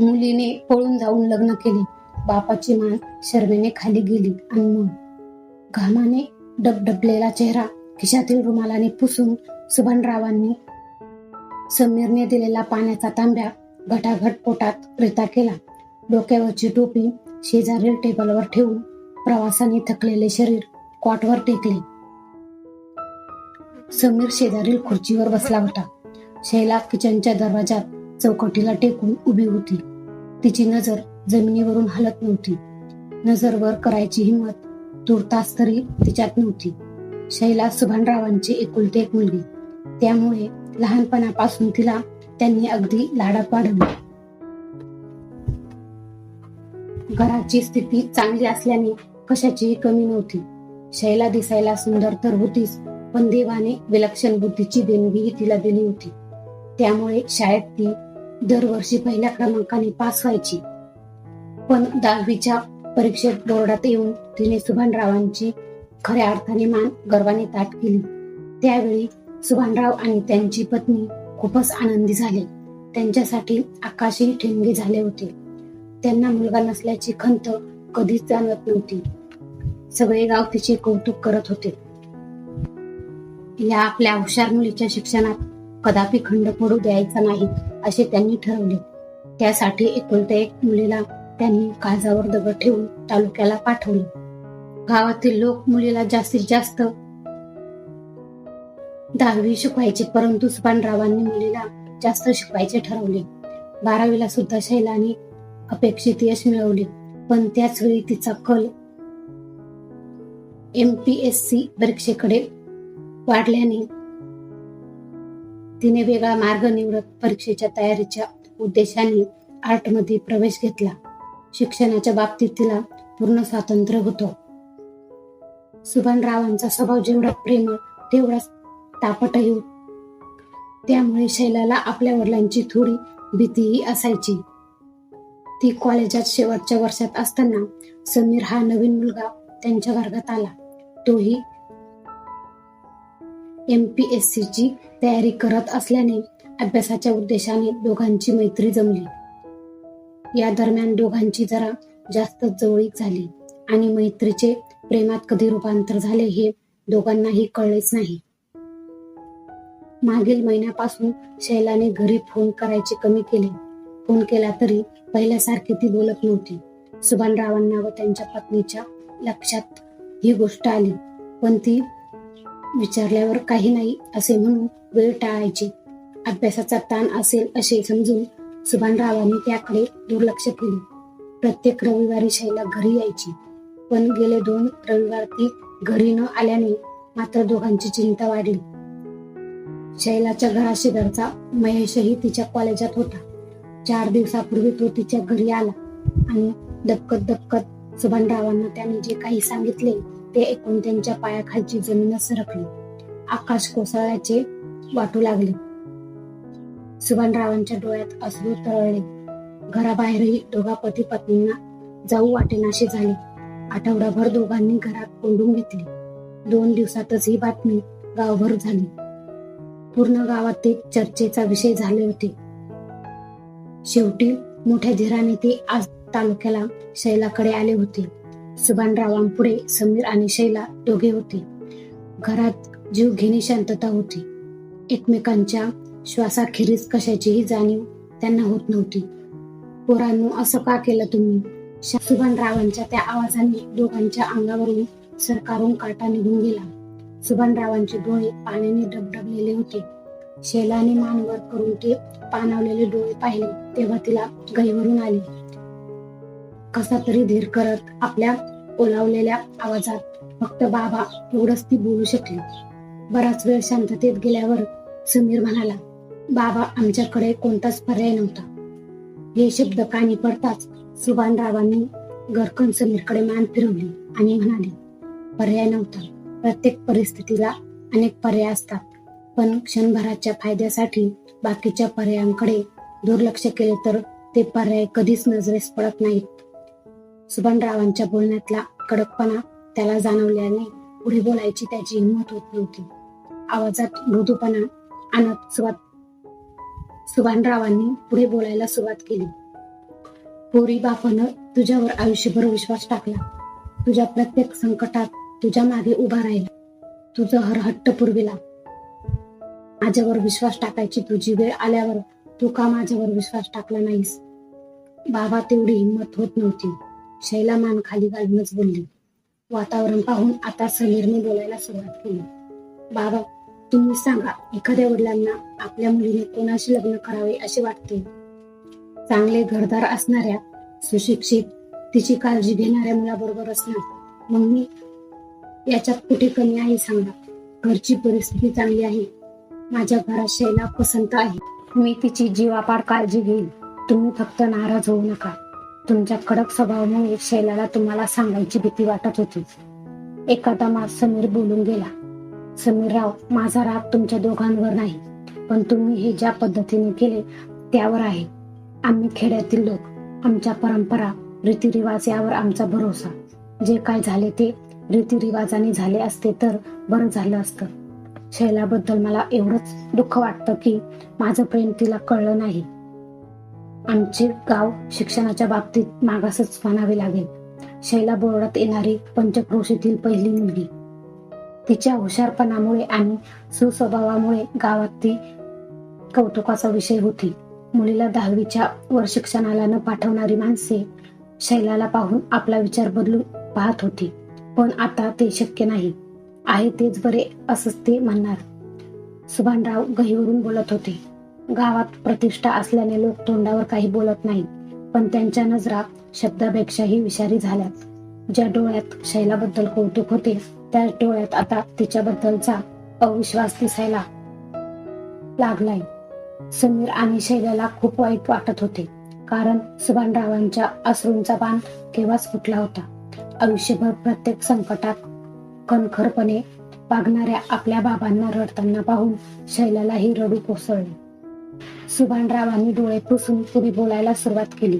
मुलीने पळून जाऊन लग्न केले. बापाची मान शर्मेने खाली गेली आणि मग घामाने डबडबलेला चेहरा खिशातील रुमालाने पुसून सुभानरावांनी समीरने दिलेला पाण्याचा तांब्या घटाघट पोटात रिता केला. डोक्यावरची टोपी शेजारील टेबलवर ठेवून प्रवासाने थकलेले शरीर कॉटवर टेकले. समीर शेजारील खुर्चीवर बसला होता. शैला किचनच्या दरवाजात चौकटीला टेकून उभी होती. तिची नजर जमिनीवरून हलत नव्हती. नजर वर करायची हिंमत तुर्तास तरी तिच्यात नव्हती. शैला सुभानरावांची एकुलती एक मुलगी. त्यामुळे लहानपणापासून तिला त्यांनी अगदी लाडात वाढवले. घराची स्थिती चांगली असल्याने कशाचीही कमी नव्हती. शैला दिसायला सुंदर तर होतीच पण देवाने विलक्षण बुद्धीची देणगीही तिला दिली होती. त्यामुळे शाळेत ती दरवर्षी पहिल्या क्रमांकाने पास व्हायची. पण दहावीच्या परीक्षेत बोर्डात येऊन तिने सुभानरावांची खऱ्या अर्थाने मान गर्वाने ताट केली. त्यावेळी सुभानराव आणि त्यांची पत्नी खूपच आनंदी झाले. त्यांच्यासाठी आकाशही ठेंगे झाले होते. त्यांना मुलगा नसल्याची खंत कधीच जाणवत नव्हती. सगळे गाव तिचे कौतुक करत होते. या आपल्या हुशार मुलीच्या शिक्षणात कदापि खंड पडू द्यायचा नाही असे त्यांनी ठरवले. त्यासाठी एकुलत्या एक मुलीला त्यांनी काळजावर दगड ठेवून तालुक्याला पाठवले. गावातील लोक मुलीला जास्तीत जास्त दहावी शिकवायचे परंतु सुभानरावांनी मुलीला जास्त शिकवायचे ठरवले. बारावीला सुद्धा शैलाने अपेक्षित यश मिळवले पण त्याच वेळी तिचा कल एम पी एस सी परीक्षेकडे वाढल्याने तिने वेगळा मार्ग निवडत परीक्षेच्या तयारीच्या उद्देशाने आर्टमध्ये प्रवेश घेतला. शिक्षणाच्या बाबतीत तिला पूर्ण स्वातंत्र्य होतो. सुभानरावांचा स्वभाव जेवढा प्रेमळ तेवढाच तापटही त्यामुळे शैलाला आपल्या वडिलांची थोडी भीतीही असायची. ती कॉलेजात शेवटच्या वर्षात असताना समीर हा नवीन मुलगा त्यांच्या वर्गात आला. तोही एम पी एस सी ची तयारी करत असल्याने अभ्यासाच्या उद्देशाने दोघांची मैत्री जमली. या दरम्यान दोघांची जरा जास्त जवळीक झाली आणि मैत्रीचे प्रेमात कधी रूपांतर झाले हे दोघांनाही कळलेच नाही. मागील महिन्यापासून शैलाने घरी फोन करायचे कमी केले. फोन केला तरी पहिल्यासारखी ती बोलत नव्हती. सुभानरावांना व त्यांच्या पत्नीच्या लक्षात ही गोष्ट आली. पण ती विचारल्यावर काही नाही असे म्हणून वेळ टाळायची. अभ्यासाचा ताण असेल असे समजून सुभानरावांनी त्याकडे दुर्लक्ष केले. प्रत्येक रविवारी शैला घरी यायची. पण गेले दोन रविवार ती घरी न आल्याने मात्र दोघांची चिंता वाढली. शैलाच्या घराशेजारचा महेशही तिच्या कॉलेजात होता. चार दिवसापूर्वी तो तिच्या घरी आला आणि दपकत दपकत सुभानरावांना त्याने जे काही सांगितले ते ऐकून त्यांच्या पायाखालची जमीनच सरकली. आकाश कोसळल्याचे वाटू लागले. सुभानरावांच्या डोळ्यात अश्रू तरळले. घराबाहेरही दोघा पती पत्नींना जाऊ वाटेनाशी झाले. आठवडाभर दोघांनी घरात कोंडून घेतले. दोन दिवसातच ही बातमी गावभर झाली. पूर्ण गावात ते चर्चेचा विषय झाले होते. शेवटी मोठ्या धीराने ते आज तालुक्याला शैलाकडे आले होते. सुभानरावांपुढे समीर आणि शैला दोघे होते. घरात जीव घेणी शांतता होती. एकमेकांच्या श्वासाखेरीज कशाचीही जाणीव त्यांना होत नव्हती. पोरांनो असं का केलं तुम्ही? सुभानरावांच्या त्या आवाजाने दोघांच्या अंगावरून सरकारून काटा निघून गेला. सुभानरावांचे डोळे पाण्याने डबडबलेले होते. शैलाने मानवर करून ते पाणावलेले डोळे पाहिले तेव्हा तिला गैवरून आली. कसा तरी धीर करत आपल्या ओलावलेल्या आवाजात फक्त बाबा एवढंच ती बोलू शकली. बराच वेळ शांततेत गेल्यावर समीर म्हणाला बाबा आमच्याकडे कोणताच पर्याय नव्हता. हे शब्द कानी पडताच सुभानरावांनी गरकन समीरकडे मान फिरवली आणि म्हणाले पर्याय नव्हता. प्रत्येक परिस्थितीला अनेक पर्याय असतात. पण क्षणभराच्या फायद्यासाठी बाकीच्या पर्यायांकडे दुर्लक्ष केले तर ते पर्याय कधीच नजरेस पडत नाहीत. सुभानरावांच्या बोलण्यातला कडकपणा त्याला जाणवल्याने पुढे बोलायची त्याची हिंमत होत नव्हती. आवाजात मृदूपणा आणत सुरुवात सुभानरावांनी पुढे बोलायला सुरुवात केली. पोरी बापानं तुझ्यावर आयुष्यभर विश्वास टाकला. तुझ्या प्रत्येक संकटात तुझ्या मागे उभा राहिला. तुझं हरहट्ट पुरविला. माझ्यावर विश्वास टाकायची तुझी वेळ आल्यावर तू का माझ्यावर विश्वास टाकला नाहीस? बाबा तेवढी हिंमत होत नव्हती. शैला मान खाली घालूनच बोलली. वातावरण पाहून आता समीरने बोलायला सुरुवात केली. बाबा तुम्ही सांगा एखाद्या वडिलांना आपल्या मुलीने कोणाशी लग्न करावे असे वाटते? चांगले घरदार असणाऱ्या सुशिक्षित तिची काळजी घेणाऱ्या मुलाबरोबर असणार. मग मी याच्यात कुठे कमी आहे सांगा? घरची परिस्थिती चांगली आहे. माझ्या घरात शैला पसंत आहे. मी तिची जीवापाड काळजी घेईन. तुम्ही फक्त नाराज होऊ नका. तुमच्या कडक स्वभावामुळे शैलाला तुम्हाला सांगायची भीती वाटत होती. एखादा मास समीर बोलून गेला. समीरराव माझा राग तुमच्या दोघांवर नाही पण तुम्ही हे ज्या पद्धतीने केले त्यावर आहे. आम्ही खेड्यातील लोक आमच्या परंपरा रीतिरिवाज यावर आमचा भरोसा. जे काय झाले ते रीतिरिवाजाने झाले असते तर बरं झालं असतं. शैलाबद्दल मला एवढंच दुःख वाटतं की माझं प्रेम तिला कळलं नाही. आमचे गाव शिक्षणाच्या बाबतीत मागासच म्हणावे लागेल. शैला बोर्डात येणारी पंचक्रोशीतील पहिली मुलगी. तिच्या हुशारपणामुळे आणि सुस्वभावामुळे गावात ती कौतुकाचा विषय होती. मुलीला दहावीच्या वर शिक्षणाला न पाठवणारी माणसे शैलाला पाहून आपला विचार बदलून पाहत होती. पण आता ते शक्य नाही. आहे तेच बरे असंच ते म्हणणार. सुभानराव गहीवरून बोलत होते. गावात प्रतिष्ठा असल्याने लोक तोंडावर काही बोलत नाही पण त्यांच्या नजरा शब्दापेक्षाही विषारी झाल्यात. ज्या डोळ्यात शैलाबद्दल कौतुक होते त्या डोळ्यात आता तिच्याबद्दलचा अविश्वास दिसायला लागलाय. समीर आणि शैलाला खूप वाईट वाटत होते. कारण सुभानरावांच्या अश्रूंचा बाण केव्हाच फुटला होता. आयुष्यभर प्रत्येक संकटात कणखरपणे वागणाऱ्या आपल्या बाबांना रडताना पाहून शैलालाही रडू कोसळले. सुभानरावांनी डोळे पुसून पुढे बोलायला सुरुवात केली.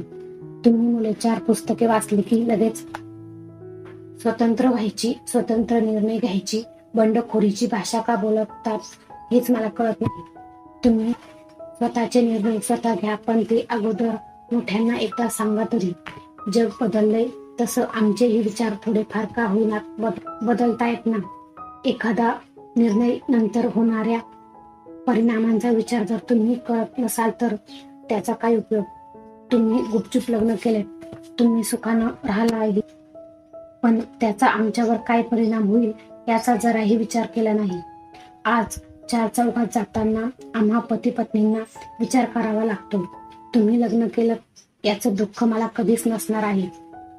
तुम्ही मुले चार पुस्तके वाचली की लगेच स्वतंत्र व्हायची स्वतंत्र निर्णय घ्यायची बंडखोरीची भाषा का बोलतात हेच मला कळत नाही. तुम्ही स्वतःचे निर्णय स्वतः घ्या पण ते अगोदर मोठ्यांना एकदा सांगा तरी. जग बदललंय तसं आमचेही विचार थोडेफार का होईना बद- बदलतायत ना एखादा निर्णय नंतर होणाऱ्या परिणामांचा विचार जर तुम्ही करत नसाल तर त्याचा काय उपयोग? तुम्ही गुपचूप लग्न केले तुम्ही सुखानं राहायला आहे पण त्याचा आमच्यावर काय परिणाम होईल याचा जराही विचार केला नाही. आज चार चौकात जाताना आम्हा पती पत्नींना विचार करावा लागतो. तुम्ही लग्न केलं याचं दुःख मला कधीच नसणार आहे.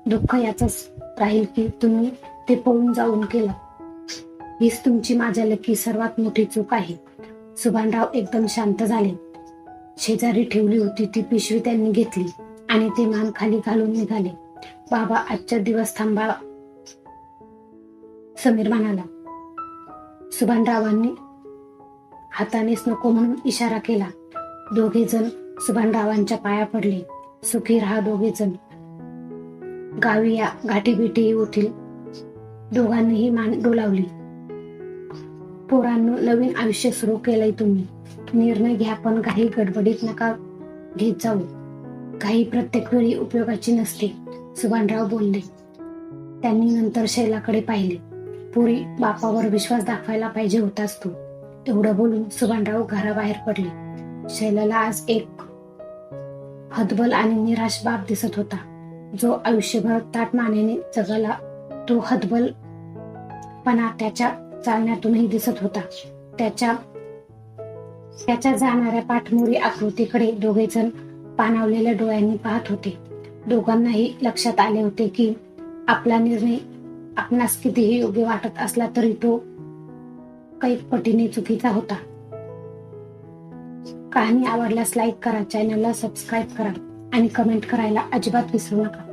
दुःख याच राहील की तुम्ही ते पळून जाऊन केलं. हीच तुमची माझ्या लेखी सर्वात मोठी चूक आहे. सुभानराव एकदम शांत झाले. शेजारी ठेवली होती ती पिशवी त्यांनी घेतली आणि ते मान खाली घालून निघाले. बाबा आजच्या दिवस थांबा समीर म्हणाला. सुभानरावांनी हातानेच नको म्हणून इशारा केला. दोघे जण सुभानरावांच्या पाया पडले. सुखी राहा दोघे जण. गावी या गाठीबिटी होतील दोघांनीही मान डोलावली. पोरांनो नवीन आयुष्य सुरू केलंय तुम्ही. निर्णय घ्या पण काही गडबडीत नका घेत जाऊ. काही प्रत्येक वेळी उपयोगाची नसते सुभानराव बोलले. त्यांनी नंतर शैलाकडे पाहिले. पुरी बापावर विश्वास दाखवायला पाहिजे होताच तो. एवढं बोलून सुभानराव घराबाहेर पडले. शैलाला आज एक हतबल आणि निराश बाप दिसत होता. जो आयुष्यभर ताट मानेने जगाला तो हतबलपणा त्याच्या चालण्यातूनही दिसत होता. त्याच्या त्याच्या जाणाऱ्या पाठमोरी आकृतीकडे दोघे जण पाणावलेल्या डोळ्यांनी पाहत होते. दोघांनाही लक्षात आले होते की आपला निर्णय आपणास कितीही योग्य वाटत असला तरी तो कैक पटीने चुकीचा होता. कहाणी आवडल्यास लाईक करा चॅनलला सबस्क्राईब करा आणि कमेंट करायला अजिबात विसरू नका.